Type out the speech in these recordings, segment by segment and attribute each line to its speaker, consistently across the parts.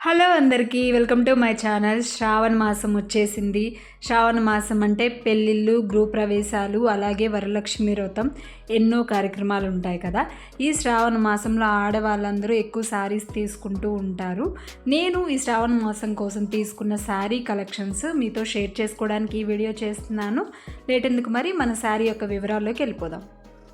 Speaker 1: Hello అందరికీ welcome to my channel. శ్రావణ మాసం వచ్చేసింది. శ్రావణ మాసం అంటే పెళ్ళిళ్ళు గృహప్రవేశాలు అలాగే వరలక్ష్మి వ్రతం ఎన్నో కార్యక్రమాలు ఉంటాయి కదా. ఈ శ్రావణ మాసంలో ఆడవాళ్ళందరూ ఎక్కువ శారీస్ తీసుకుంటూ ఉంటారు. నేను ఈ శ్రావణ మాసం కోసం తీసుకున్న శారీ కలెక్షన్స్ మీతో షేర్ చేసుకోవడానికి ఈ వీడియో చేస్తున్నాను. లేటెందుకు మరి? మన శారీ యొక్క వివరాల్లోకి వెళ్ళిపోదాం.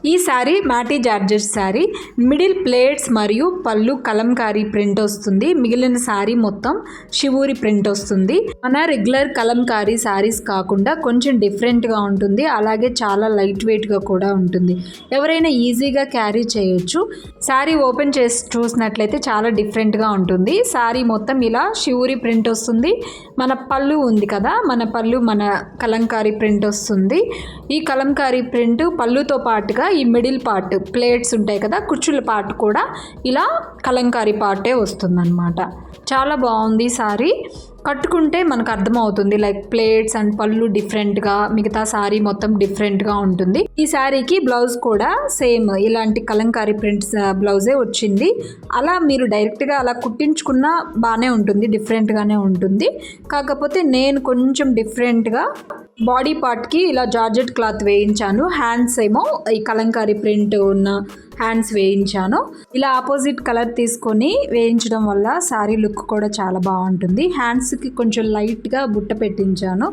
Speaker 1: ఈ శారీ మాటీ జార్జెట్ శారీ మిడిల్ ప్లేట్స్ మరియు పళ్ళు కలంకారీ ప్రింట్ వస్తుంది. మిగిలిన శారీ మొత్తం శివూరి ప్రింట్ వస్తుంది. మన రెగ్యులర్ కలంకారీ శారీస్ కాకుండా కొంచెం డిఫరెంట్గా ఉంటుంది. అలాగే చాలా లైట్ వెయిట్గా కూడా ఉంటుంది. ఎవరైనా ఈజీగా క్యారీ చేయొచ్చు. శారీ ఓపెన్ చేసి చూసినట్లయితే చాలా డిఫరెంట్గా ఉంటుంది. శారీ మొత్తం ఇలా శివూరి ప్రింట్ వస్తుంది. మన పళ్ళు ఉంది కదా మన పళ్ళు మన కలంకారీ ప్రింట్ వస్తుంది. ఈ కలంకారీ ప్రింట్ పళ్ళుతో పాటుగా ఈ మిడిల్ పార్ట్ ప్లేట్స్ ఉంటాయి కదా కుర్చీల పార్ట్ కూడా ఇలా కలంకారీ పార్టే వస్తుందన్నమాట. చాలా బాగుంది సారీ. కట్టుకుంటే మనకు అర్థమవుతుంది. లైక్ ప్లేట్స్ అండ్ పళ్ళు డిఫరెంట్గా మిగతా శారీ మొత్తం డిఫరెంట్గా ఉంటుంది. ఈ శారీకి బ్లౌజ్ కూడా సేమ్ ఇలాంటి కలంకారీ ప్రింట్స్ బ్లౌజే వచ్చింది. అలా మీరు డైరెక్ట్గా అలా కుట్టించుకున్నా బాగానే ఉంటుంది డిఫరెంట్గానే ఉంటుంది. కాకపోతే నేను కొంచెం డిఫరెంట్గా బాడీ పార్ట్కి ఇలా జార్జెట్ క్లాత్ వేయించాను. హ్యాండ్స్ ఏమో ఈ కలంకారీ ప్రింట్ ఉన్న హ్యాండ్స్ వేయించాను. ఇలా ఆపోజిట్ కలర్ తీసుకొని వేయించడం వల్ల శారీ లుక్ కూడా చాలా బాగుంటుంది. హ్యాండ్స్ బ్లౌజ్కి కొంచెం లైట్గా బుట్ట పెట్టించాను.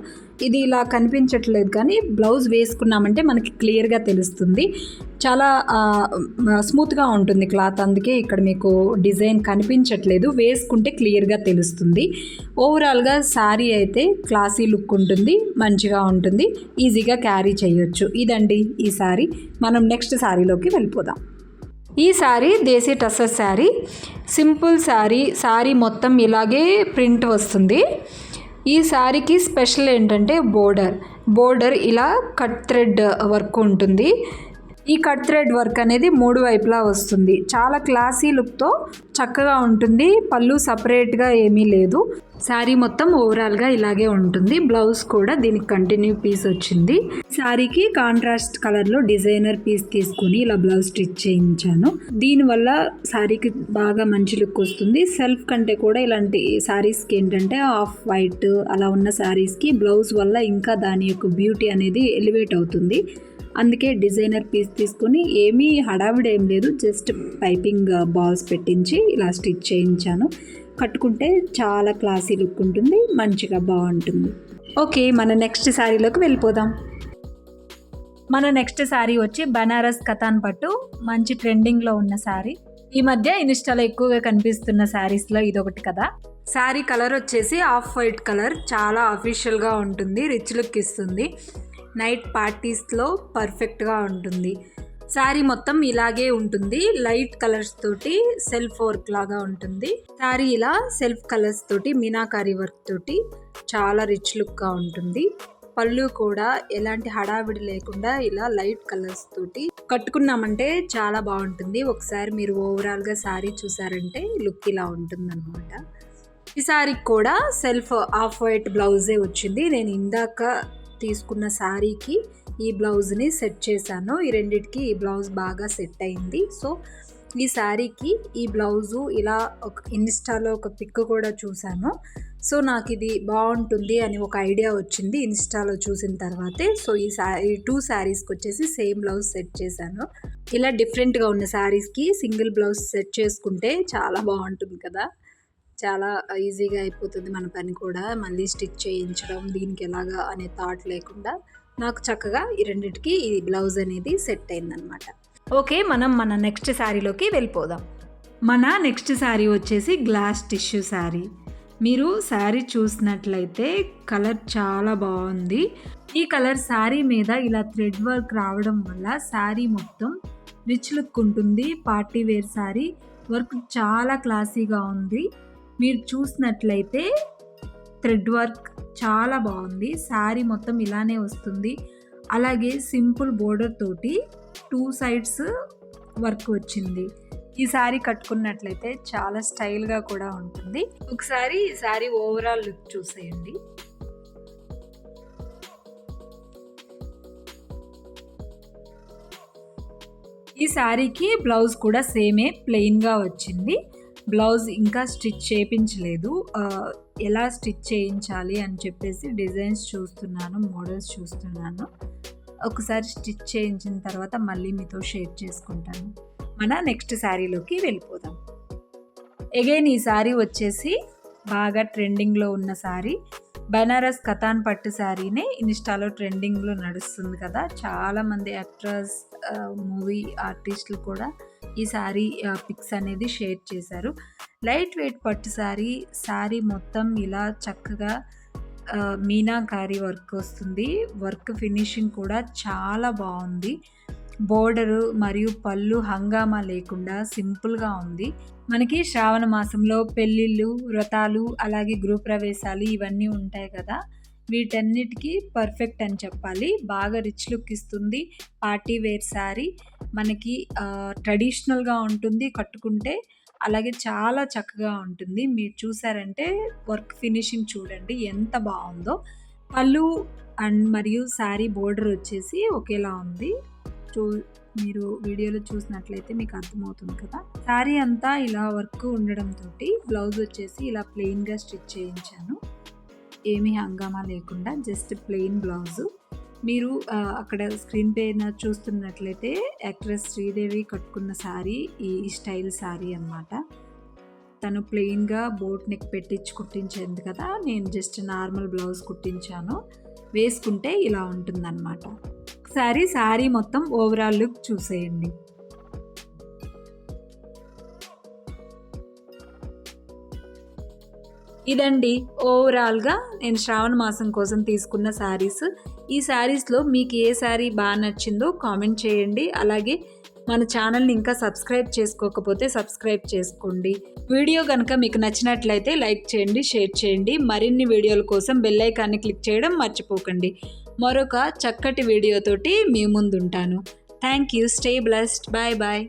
Speaker 1: ఇది ఇలా కనిపించట్లేదు కానీ బ్లౌజ్ వేసుకున్నామంటే మనకి క్లియర్గా తెలుస్తుంది. చాలా స్మూత్గా ఉంటుంది క్లాత్. అందుకే ఇక్కడ మీకు డిజైన్ కనిపించట్లేదు. వేసుకుంటే క్లియర్గా తెలుస్తుంది. ఓవరాల్గా శారీ అయితే క్లాసీ లుక్ ఉంటుంది మంచిగా ఉంటుంది. ఈజీగా క్యారీ చేయొచ్చు. ఇదండి ఈ శారీ. మనం నెక్స్ట్ శారీలోకి వెళ్ళిపోదాం. ఈ శారీ దేశీ టస్సర్ శారీ సింపుల్ శారీ శారీ మొత్తం ఇలాగే ప్రింట్ వస్తుంది. ఈ శారీకి స్పెషల్ ఏంటంటే బోర్డర్. బోర్డర్ ఇలా కట్ థ్రెడ్ వర్క్ ఉంటుంది. ఈ కట్ థ్రెడ్ వర్క్ అనేది మూడు వైపులా వస్తుంది. చాలా క్లాసీ లుక్తో చక్కగా ఉంటుంది. పళ్ళు సపరేట్గా ఏమీ లేదు. శారీ మొత్తం ఓవరాల్గా ఇలాగే ఉంటుంది. బ్లౌజ్ కూడా దీనికి కంటిన్యూ పీస్ వచ్చింది. శారీకి కాంట్రాస్ట్ కలర్లో డిజైనర్ పీస్ తీసుకుని ఇలా బ్లౌజ్ స్టిచ్ చేయించాను. దీనివల్ల శారీకి బాగా మంచి లుక్ వస్తుంది. సెల్ఫ్ కంటే కూడా ఇలాంటి శారీస్కి ఏంటంటే ఆఫ్ వైట్ అలా ఉన్న శారీస్కి బ్లౌజ్ వల్ల ఇంకా దాని యొక్క బ్యూటీ అనేది ఎలివేట్ అవుతుంది. అందుకే డిజైనర్ పీస్ తీసుకొని ఏమీ హడావిడి ఏం లేదు జస్ట్ పైపింగ్ బాల్స్ పెట్టించి ఇలా స్టిచ్ చేయించాను. కట్టుకుంటే చాలా క్లాసీ లుక్ ఉంటుంది మంచిగా బాగుంటుంది. ఓకే మన నెక్స్ట్ శారీలోకి వెళ్ళిపోదాం. మన నెక్స్ట్ శారీ వచ్చి బనారస్ కథాన్ పట్టు మంచి ట్రెండింగ్లో ఉన్న శారీ. ఈ మధ్య ఇన్స్టాలో ఎక్కువగా కనిపిస్తున్న శారీస్లో ఇదొకటి కదా. శారీ కలర్ వచ్చేసి ఆఫ్ వైట్ కలర్ చాలా అఫీషియల్గా ఉంటుంది రిచ్ లుక్ ఇస్తుంది. నైట్ పార్టీస్లో పర్ఫెక్ట్గా ఉంటుంది. శారీ మొత్తం ఇలాగే ఉంటుంది. లైట్ కలర్స్ తోటి సెల్ఫ్ వర్క్ లాగా ఉంటుంది. శారీ ఇలా సెల్ఫ్ కలర్స్ తోటి మీనాకారి వర్క్ తోటి చాలా రిచ్ లుక్గా ఉంటుంది. పళ్ళు కూడా ఎలాంటి హడావిడి లేకుండా ఇలా లైట్ కలర్స్ తోటి కట్టుకున్నామంటే చాలా బాగుంటుంది. ఒకసారి మీరు ఓవరాల్గా శారీ చూసారంటే లుక్ ఇలా ఉంటుందన్నమాట. ఈ శారీకి కూడా సెల్ఫ్ ఆఫ్ వైట్ బ్లౌజే వచ్చింది. నేను ఇందాక తీసుకున్న శారీకి ఈ బ్లౌజ్ని సెట్ చేశాను. ఈ రెండిటికి ఈ బ్లౌజ్ బాగా సెట్ అయింది. సో ఈ శారీకి ఈ బ్లౌజు ఇలా ఒక ఇన్స్టాలో ఒక పిక్ కూడా చూశాను. సో నాకు ఇది బాగుంటుంది అని ఒక ఐడియా వచ్చింది ఇన్స్టాలో చూసిన తర్వాతే. సో ఈ శారీ టూ శారీస్కి వచ్చేసి సేమ్ బ్లౌజ్ సెట్ చేశాను. ఇలా డిఫరెంట్గా ఉన్న శారీస్కి సింగిల్ బ్లౌజ్ సెట్ చేసుకుంటే చాలా బాగుంటుంది కదా. చాలా ఈజీగా అయిపోతుంది మన పని కూడా. మళ్ళీ స్టిచ్ చేయించడం దీనికి ఎలాగా అనే థాట్ లేకుండా నాకు చక్కగా ఈ రెండింటికి ఈ బ్లౌజ్ అనేది సెట్ అయిందనమాట ఓకే మనం మన నెక్స్ట్ శారీలోకి వెళ్ళిపోదాం. మన నెక్స్ట్ శారీ వచ్చేసి గ్లాస్ టిష్యూ శారీ. మీరు శారీ చూసినట్లయితే కలర్ చాలా బాగుంది. ఈ కలర్ శారీ మీద ఇలా థ్రెడ్ వర్క్ రావడం వల్ల శారీ మొత్తం రిచ్ లుక్ ఉంటుంది. Party wear sari. వర్క్ చాలా క్లాసీగా ఉంది. మీరు చూసినట్లయితే థ్రెడ్ వర్క్ చాలా బాగుంది. శారీ మొత్తం ఇలానే వస్తుంది. అలాగే సింపుల్ బోర్డర్ తోటి టూ సైడ్స్ వర్క్ వచ్చింది. ఈ శారీ కట్టుకున్నట్లయితే చాలా స్టైల్గా కూడా ఉంటుంది. ఒకసారి ఈ శారీ ఓవరాల్ లుక్ చూసేయండి. ఈ శారీకి బ్లౌజ్ కూడా సేమే ప్లెయిన్గా వచ్చింది. బ్లౌజ్ ఇంకా స్టిచ్ చేయించలేదు ఎలా స్టిచ్ చేయించాలి అని చెప్పేసి డిజైన్స్ చూస్తున్నాను మోడల్స్ చూస్తున్నాను. ఒకసారి స్టిచ్ చేయించిన తర్వాత మళ్ళీ మీతో షేర్ చేసుకుంటాను. మన నెక్స్ట్ శారీలోకి వెళ్ళిపోదాం. ఎగైన్ ఈ శారీ వచ్చేసి బాగా ట్రెండింగ్లో ఉన్న శారీ. బనారస్ కథాన్ పట్టు శారీనే ఇన్స్టాలో ట్రెండింగ్లో నడుస్తుంది కదా. చాలామంది యాక్ట్రస్ మూవీ ఆర్టిస్టులు కూడా ఈ శారీ పిక్స్ అనేది షేర్ చేశారు. లైట్ వెయిట్ పట్టు శారీ శారీ మొత్తం ఇలా చక్కగా మీనాకారి వర్క్ వస్తుంది. వర్క్ ఫినిషింగ్ కూడా చాలా బాగుంది. బోర్డరు మరియు పళ్ళు హంగామా లేకుండా సింపుల్గా ఉంది. మనకి శ్రావణ మాసంలో పెళ్ళిళ్ళు వ్రతాలు అలాగే గృహప్రవేశాలు ఇవన్నీ ఉంటాయి కదా. వీటన్నిటికీ పర్ఫెక్ట్ అని చెప్పాలి. బాగా రిచ్ లుక్ ఇస్తుంది. పార్టీ వేర్ శారీ మనకి ట్రెడిషనల్గా ఉంటుంది కట్టుకుంటే అలాగే చాలా చక్కగా ఉంటుంది. మీరు చూసారంటే వర్క్ ఫినిషింగ్ చూడండి ఎంత బాగుందో. పళ్ళు అండ్ మరియు శారీ బోర్డర్ వచ్చేసి ఒకేలా ఉంది. చూ మీరు వీడియోలో చూసినట్లయితే మీకు అర్థమవుతుంది కదా. శారీ అంతా ఇలా వర్క్ ఉండడంతో బ్లౌజ్ వచ్చేసి ఇలా ప్లెయిన్గా స్టిచ్ చేయించాను. ఏమీ హంగామా లేకుండా జస్ట్ ప్లెయిన్ బ్లౌజు. మీరు అక్కడ స్క్రీన్ పైన చూస్తున్నట్లయితే యాక్ట్రెస్ శ్రీదేవి కట్టుకున్న శారీ ఈ స్టైల్ శారీ అన్నమాట. తను ప్లెయిన్గా బోట్ నెక్ పెట్టించి కుట్టించింది కదా నేను జస్ట్ నార్మల్ బ్లౌజ్ కుట్టించాను. వేసుకుంటే ఇలా ఉంటుందన్నమాట. ఒకసారి శారీ మొత్తం ఓవరాల్ లుక్ చూసేయండి. ఇదండి ఓవరాల్గా నేను శ్రావణ మాసం కోసం తీసుకున్న శారీస్. ఈ శారీస్లో మీకు ఏ శారీ బాగా నచ్చిందో కామెంట్ చేయండి. అలాగే మన ఛానల్ని ఇంకా సబ్స్క్రైబ్ చేసుకోకపోతే సబ్స్క్రైబ్ చేసుకోండి. వీడియో కనుక మీకు నచ్చినట్లయితే లైక్ చేయండి షేర్ చేయండి. మరిన్ని వీడియోల కోసం బెల్ ఐకాన్ని క్లిక్ చేయడం మర్చిపోకండి. మరొక చక్కటి వీడియోతోటి మీ ముందుంటాను. Thank you stay blessed. Bye bye.